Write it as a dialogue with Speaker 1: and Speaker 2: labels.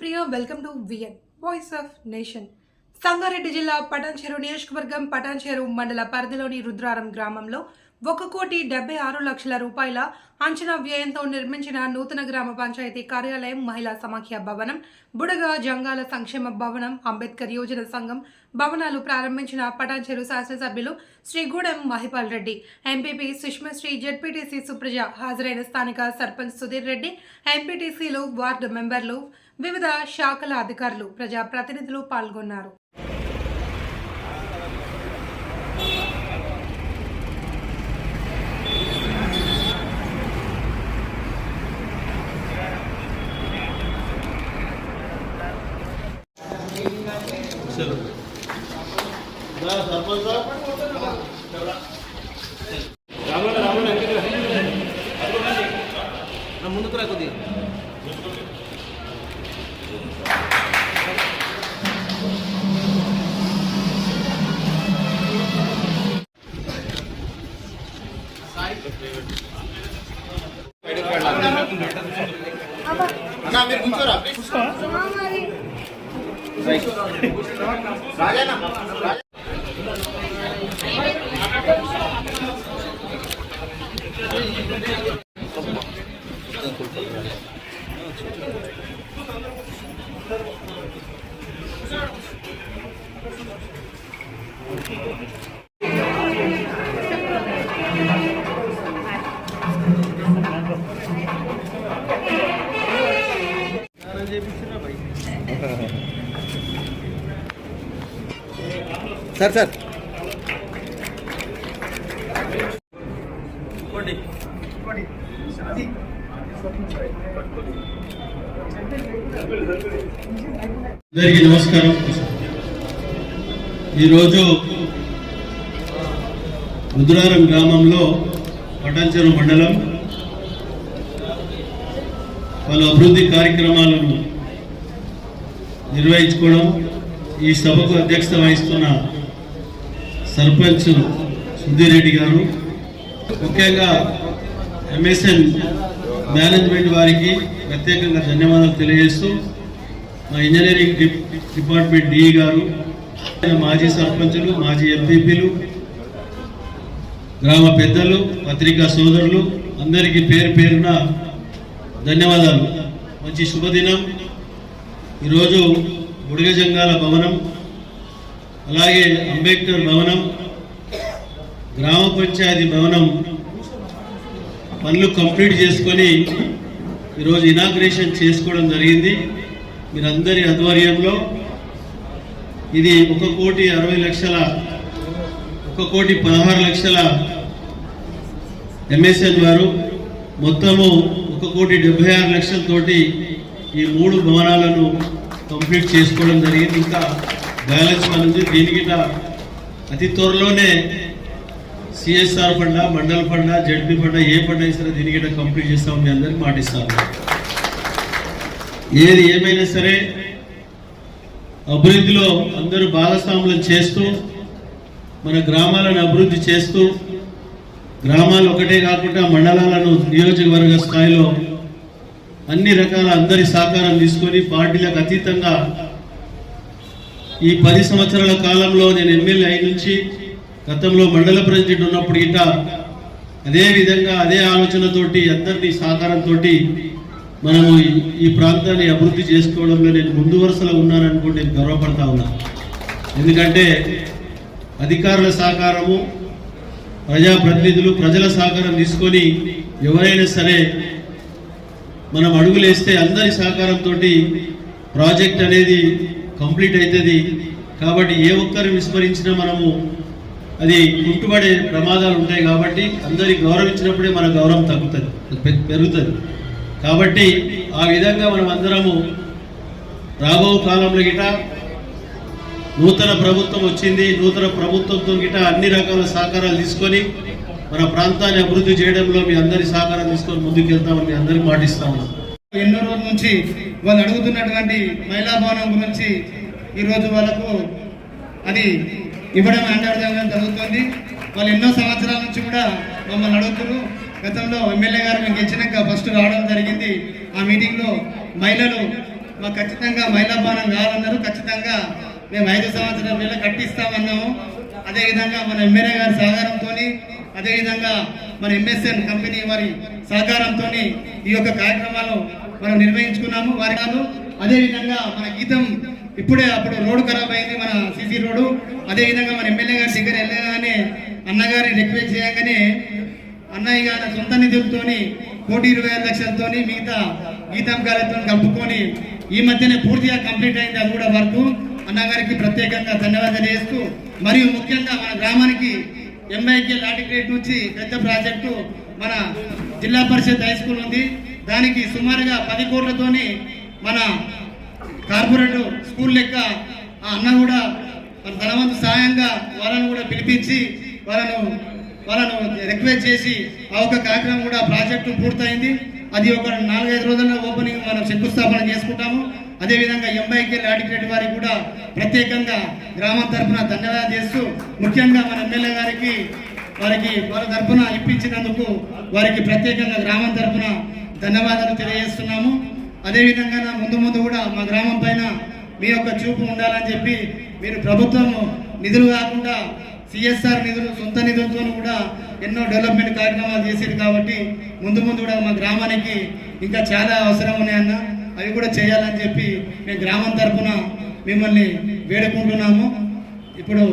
Speaker 1: Welcome to VN voice of nation Sangareddy జిల్లా పటాన్చెరు నియోజకవర్గం పటాన్చెరు మండల పరిధిలోని రుద్రారం గ్రామంలో ఒక కోటి డెబ్బై ఆరు లక్షల రూపాయల అంచనా వ్యయంతో నిర్మించిన నూతన గ్రామ పంచాయతీ కార్యాలయం మహిళా సమాఖ్య భవనం బుడగ జంగాల సంక్షేమ భవనం అంబేద్కర్ యోజన సంఘం భవనాలు ప్రారంభించిన పటాన్చెరు శాసనసభ్యులు శ్రీ గూడెం మహిపాల్ రెడ్డి ఎంపీపీ సుష్మశ్రీ జెడ్పీటీసీ సుప్రజ హాజరైన స్థానిక సర్పంచ్ సుధీర్ రెడ్డి ఎంపీటీసీలు వార్డు మెంబర్లు వివిధ శాఖల అధికారులు ప్రజాప్రతినిధులు పాల్గొన్నారు.
Speaker 2: రాజేనా సార్ సార్.
Speaker 3: అందరికీ నమస్కారం. ఈరోజు రుద్రారం గ్రామంలో పటాన్చెరు మండలం పలు అభివృద్ధి కార్యక్రమాలను నిర్వహించుకోవడం ఈ సభకు అధ్యక్షత వహిస్తున్న సర్పంచ్ సుధీరెడ్డి గారు. ముఖ్యంగా ఎంఎస్ఎన్ మేనేజ్మెంట్ వారికి ప్రత్యేకంగా ధన్యవాదాలు తెలియజేస్తూ మా ఇంజనీరింగ్ డిపార్ట్మెంట్ డిఈ గారు మాజీ సర్పంచులు మాజీ ఎంపీపీలు గ్రామ పెద్దలు పత్రికా సోదరులు అందరికీ పేరు పేరున ధన్యవాదాలు. మంచి శుభదినం. ఈరోజు బుడిగజంగాల భవనం అలాగే అంబేద్కర్ భవనం గ్రామ పంచాయతీ భవనం పనులు కంప్లీట్ చేసుకొని ఈరోజు ఇనాగ్రేషన్ చేసుకోవడం జరిగింది. మీరందరి ఆధ్వర్యంలో ఇది ఒక కోటి అరవై లక్షల ఒక కోటి పదహారు లక్షల ఎంఎస్ఎన్ వారు మొత్తము ఒక కోటి డెబ్బై ఆరు లక్షలతోటి ఈ మూడు భవనాలను కంప్లీట్ చేసుకోవడం జరిగింది. ఇంకా బ్యాలెన్స్ పని ఉంది దీనికి అతి త్వరలోనే సిఎస్ఆర్ ఫండ మండల ఫండ జడ్పీ ఫండ ఏ ఫండ్ అయినా సరే దీనికి కంప్లీట్ చేస్తామని మీ అందరికి మాటిస్తాను ఏది ఏమైనా సరే అభివృద్ధిలో అందరూ భాగస్వాములను చేస్తూ మన గ్రామాలను అభివృద్ధి చేస్తూ గ్రామాలు ఒకటే కాకుండా మండలాలను నియోజకవర్గ స్థాయిలో అన్ని రకాల అందరి సహకారం తీసుకొని పార్టీలకు అతీతంగా ఈ పది సంవత్సరాల కాలంలో నేను ఎమ్మెల్యే అయి నుంచి గతంలో మండల ప్రెసిడెంట్ ఉన్నప్పుడు ఇట అదే విధంగా అదే ఆలోచనతోటి అందరినీ సహకారంతో మనము ఈ- ఈ ప్రాంతాన్ని అభివృద్ధి చేసుకోవడంలో నేను ముందు వరుసలో ఉన్నాననుకుంటే నేను గర్వపడతా ఉన్నా. ఎందుకంటే అధికారుల సహకారము ప్రజాప్రతినిధులు ప్రజల సహకారం తీసుకొని ఎవరైనా సరే మనం అడుగులేస్తే అందరి సహకారంతో ప్రాజెక్ట్ అనేది కంప్లీట్ అవుతుంది. కాబట్టి ఏ ఒక్కరు విస్మరించినా మనము అది కుంటుపడే ప్రమాదాలు ఉంటాయి కాబట్టి అందరి గౌరవించినప్పుడే మన గౌరవం తగ్గుతుంది పె- పెరుగుతుంది. కాబట్టి ఆ విధంగా మనం అందరము రాబో కాలంలో గిట నూతన ప్రభుత్వం వచ్చింది నూతన ప్రభుత్వంతో గిట అన్ని రకాల సహకారాలు తీసుకొని మన ప్రాంతాన్ని అభివృద్ధి చేయడంలో మీ అందరి సహకారం తీసుకొని ముందుకు వెళ్తామని మీ మాటిస్తా ఉన్నాం
Speaker 4: ఎన్నో రోజుల నుంచి వాళ్ళు అడుగుతున్నటువంటి మహిళా భవనం గురించి ఈరోజు వాళ్ళకు అది ఇవ్వడం అండడం జరుగుతుంది. వాళ్ళు ఎన్నో సంవత్సరాల నుంచి కూడా మమ్మల్ని అడుగుతున్నారు. గతంలో ఎమ్మెల్యే గారు మేము గెలిచినాక ఫస్ట్ రావడం జరిగింది. ఆ మీటింగ్లో మహిళలు మాకు ఖచ్చితంగా మహిళా భవనం కావాలన్నారు ఖచ్చితంగా మేము ఐదు సంవత్సరాల వేళ కట్టిస్తామన్నాము. అదేవిధంగా మన ఎమ్మెల్యే గారి సహకారంతో అదేవిధంగా మన ఎంఎస్ఎన్ కంపెనీ వారి సహకారంతో ఈ యొక్క కార్యక్రమాలు మనం నిర్వహించుకున్నాము వారి అదేవిధంగా మన గీతం ఇప్పుడే అప్పుడు రోడ్డు ఖరాబ్ అయింది మన సిసి రోడ్డు. అదేవిధంగా మన ఎమ్మెల్యే గారి దగ్గర వెళ్ళగానే అన్నగారిని రిక్వెస్ట్ చేయగానే అన్నయ్య గారి సొంత నిధులతోని కోటి ఇరవై ఐదు లక్షలతోని మిగతా గీతం గారితో కలుపుకొని ఈ మధ్యనే పూర్తిగా కంప్లీట్ అయింది అది కూడా వర్క్. అన్నగారికి ప్రత్యేకంగా ధన్యవాదాలు చేస్తూ మరియు ముఖ్యంగా మన గ్రామానికి ఎంఐకే లాటిగ్రేట్ నుంచి పెద్ద ప్రాజెక్టు మన జిల్లా పరిషత్ హై స్కూల్ ఉంది. దానికి సుమారుగా పది కోట్లతోని మన కార్పొరేట్ స్కూల్ లెక్క ఆ అన్న కూడా మన ధనవంతు సాయంగా వాళ్ళను కూడా పిలిపించి వాళ్ళను వాళ్ళను రిక్వెస్ట్ చేసి ఆ ఒక కార్యక్రమం కూడా ప్రాజెక్టు పూర్తయింది. అది ఒక నాలుగైదు రోజుల్లో ఓపెనింగ్ మనం శంకుస్థాపన చేసుకుంటాము. అదేవిధంగా ఎంఐకే లాటిగ్రేట్ వారికి కూడా ప్రత్యేకంగా గ్రామం తరఫున ధన్యవాదాలు చేస్తూ ముఖ్యంగా మన ఎమ్మెల్యే గారికి వారికి వాళ్ళ తరఫున ఇప్పించినందుకు వారికి ప్రత్యేకంగా గ్రామం తరఫున ధన్యవాదాలు తెలియజేస్తున్నాము. అదేవిధంగా నా ముందు ముందు కూడా మా గ్రామం పైన మీ యొక్క చూపు ఉండాలని చెప్పి మీరు ప్రభుత్వం నిధులు కాకుండా సిఎస్ఆర్ నిధులు సొంత నిధులతో కూడా ఎన్నో డెవలప్మెంట్ కార్యక్రమాలు చేశారు కాబట్టి ముందు ముందు కూడా మా గ్రామానికి ఇంకా చాలా అవసరం ఉన్నాయన్న అవి కూడా చేయాలని చెప్పి మేము గ్రామం తరఫున మిమ్మల్ని వేడుకుంటున్నాము. ఇప్పుడు